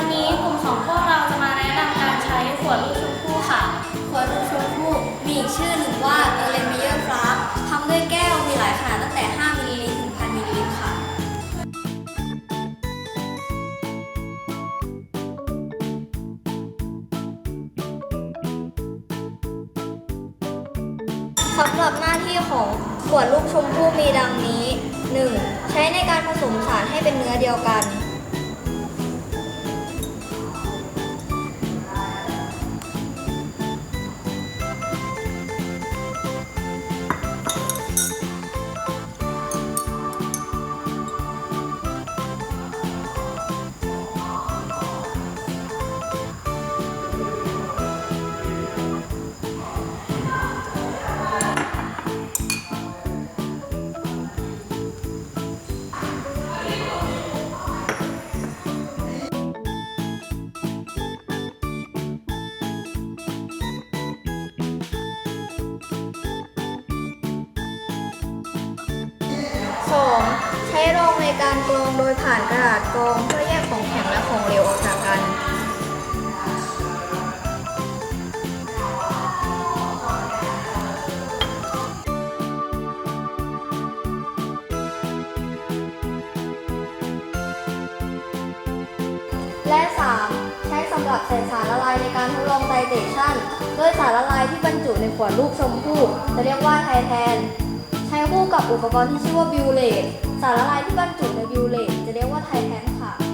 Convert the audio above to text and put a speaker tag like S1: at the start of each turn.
S1: วันนี้กลุ่มของพวกเราจะมาแนะนำการใช้ขวดลูกชมพู่ค่ะ ขวดลูกชมพู่มีชื่อหนึ่งว่าเอเลมิเยอร์ฟลาสทำด้วยแก้วมีหลายขนาดตั้งแต่ 5มิลลิลิตรถึงพันมิลลิลิตรค่ะ สำหรับหน้าที่ของขวดลูกชมพู่มีดังนี้ 1. ใช้ในการผสมสารให้เป็นเนื้อเดียวกัน 2. ใช้รองในการกรองโดยผ่านกระดาษกรองเพื่อแยกของแข็งและของเหลวออกจากกัน และ 3. ใช้สำหรับใส่สารละลายในการทดลองไดเตชันโดยสารละลายที่บรรจุในขวดลูกชมพู่จะเรียกว่าไทแทน ใช้คู่กับอุปกรณ์ที่ชื่อว่าบิวเลตสารละลายที่บรรจุในบิวเลตจะเรียกว่าไทแทน